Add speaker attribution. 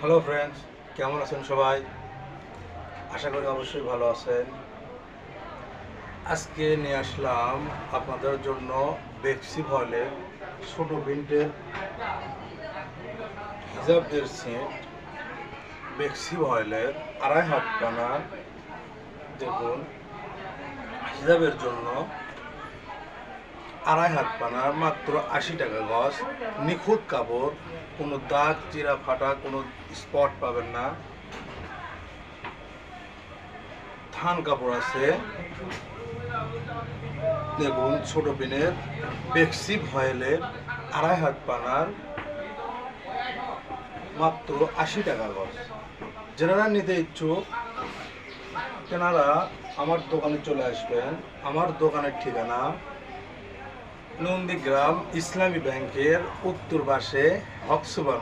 Speaker 1: Hello friends কেমন আছেন সবাই? আশা করি অবশ্যই ভালো আছেন। আজকে নিয়ে আসলাম আপনাদের জন্য বেক্সি ভয়েলের ছোট প্রিন্টের হিজাবদের সেট বেক্সি ভয়েলের আড়াই হাত টানা। দেখুন, হিজাবের জন্য আড়াই হাত পানার মাত্র আশি টাকা গজ, নিখুঁত কাপড়, কোনো দাগ, চিরা ফাটা, কোনো স্পট পাবেন না। থান কাপড় আছে। দেখুন, ছোট পিনের বেক্সি ভয়েলের আড়াই হাত পানার মাত্র আশি টাকা গজ। যারা নিতে ইচ্ছুক, তেনারা আমার দোকানে চলে আসবেন। আমার দোকানের ঠিকানা নন্দীগ্রাম ইসলামী ব্যাংকের উত্তর পাশে হকসুবার